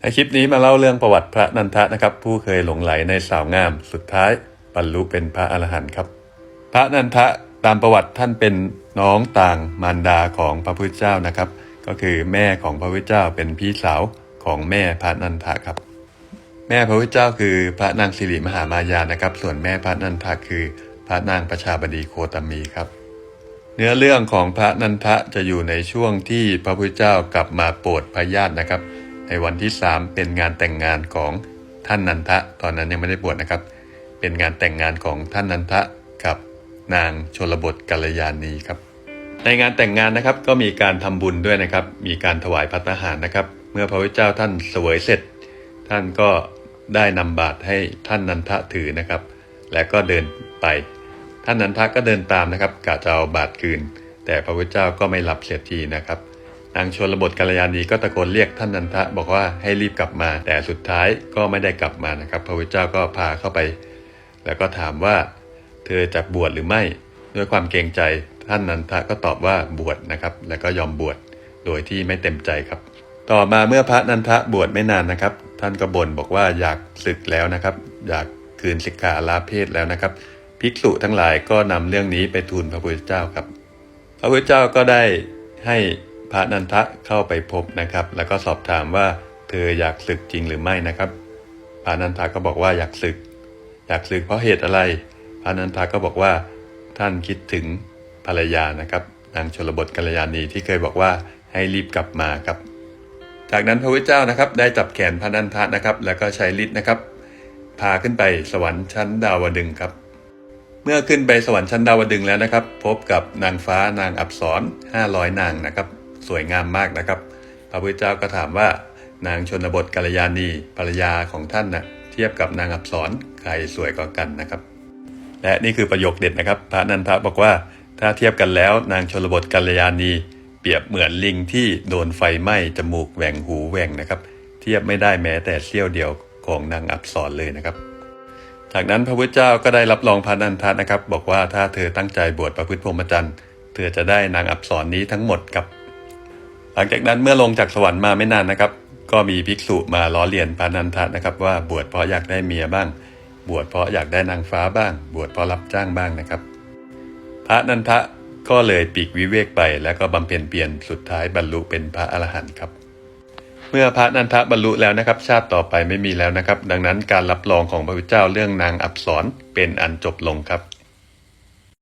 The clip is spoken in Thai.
ในคลิปนี้มาเล่าเรื่องประวัติพระนันทะนะครับ ผู้เคยหลงไหลในสาวงาม สุดท้ายบรรลุเป็นพระอรหันต์ครับ พระนันทะตามประวัติท่านเป็นน้องต่างมารดาของพระพุทธเจ้านะครับ ก็คือแม่ของพระพุทธเจ้าเป็นพี่สาวของแม่พระนันทะครับ แม่พระพุทธเจ้าคือพระนางสิริมหามายานะครับ ส่วนแม่พระนันทะคือพระนางประชาบดีโคตมีครับ เนื้อเรื่องของพระนันทะจะอยู่ในช่วงที่พระพุทธเจ้ากลับมาโปรดพระญาตินะครับ ในวันที่ 3 เป็นงานแต่งงานของท่านนันทะ ตอนนั้นยังไม่ได้บวชนะครับ เป็นงานแต่งงานของท่านนันทะกับนางชลบทกัลยาณีครับ ในงานแต่งงานนะครับก็มีการทำบุญด้วยนะครับ มีการถวายพัตตาหารนะครับ เมื่อพระพุทธเจ้าท่านเสวยเสร็จ ท่านก็ได้นำบาตรให้ท่านนันทะถือนะครับ และก็เดินไป ท่านนันทะก็เดินตามนะครับกะจะเอาบาตรคืน แต่พระพุทธเจ้าก็ไม่รับเสียทีนะครับ นางชนบทกัลยาณีก็ตะโกนเรียกท่านนันทะ บอกว่าให้รีบกลับมา แต่สุดท้ายก็ไม่ได้กลับมานะครับ พระพุทธเจ้าก็พาเข้าไป แล้วก็ถามว่า เธอจะบวชหรือไม่ ด้วยความเกรงใจท่านนันทะก็ตอบว่าบวชนะครับ แล้วก็ยอมบวชโดยที่ไม่เต็มใจครับ ต่อมาเมื่อพระนันทะบวชไม่นานนะครับ ท่านก็บ่นบอกว่าอยากศึกแล้วนะครับ อยากคืนสิกขาลาเพศแล้วนะครับ ภิกษุทั้งหลายก็นำเรื่องนี้ไปทูลพระพุทธเจ้าครับ พระพุทธเจ้าก็ได้ให้ พระนันทะเข้าไปพบนะครับ แล้วก็สอบถามว่าเธออยากศึกจริงหรือไม่นะครับพระนันทะก็บอกว่าอยากศึก อยากศึกเพราะเหตุอะไรพระนันทะก็บอกว่าท่านคิดถึงภรรยานะครับ นางชลบทกัลยาณีที่เคยบอกว่าให้รีบกลับมาครับ จากนั้นพระพุทธเจ้านะครับ ได้จับแขนพระนันทะนะครับ แล้วก็ใช้ฤทธิ์นะครับ พาขึ้นไปสวรรค์ชั้นดาวดึงครับ เมื่อขึ้นไปสวรรค์ชั้นดาวดึงแล้วนะครับ พบกับนางฟ้านางอับสร500นางนะครับ สวยงามมากนะครับ พระพุทธเจ้าก็ถามว่านางชนบทกัลยาณีภรรยาของท่านนะเทียบกับนางอับสรใครสวยกว่ากันนะครับ และนี่คือประโยคเด็ดนะครับ พระนันทะบอกว่าถ้าเทียบกันแล้ว นางชนบทกัลยาณีเปรียบเหมือนลิงที่โดนไฟไหม้จมูกแหว่งหูแหว่งนะครับ เทียบไม่ได้แม้แต่เสี้ยวเดียวของนางอับสรเลยนะครับ จากนั้นพระพุทธเจ้าก็ได้รับรองพระนันทะนะครับ บอกว่าถ้าเธอตั้งใจบวชประพฤติพรหมจรรย์เธอจะได้นางอับสรนี้ทั้งหมดครับ หลังจากนั้นเมื่อลงจากสวรรค์มาไม่นานนะครับ ก็มีภิกษุมาล้อเลียนพระนันทะนะครับ ว่าบวชเพราะอยากได้เมียบ้าง บวชเพราะอยากได้นางฟ้าบ้าง บวชเพราะรับจ้างบ้างนะครับ พระนันทะก็เลยปีกวิเวกไป แล้วก็บำเพ็ญเปลี่ยนสุดท้ายบรรลุเป็นพระอรหันต์ครับ เมื่อพระนันทะบรรลุแล้วนะครับ ชาติต่อไปไม่มีแล้วนะครับ ดังนั้นการรับรองของพระพุทธเจ้าเรื่องนางอับสรเป็นอันจบลงครับ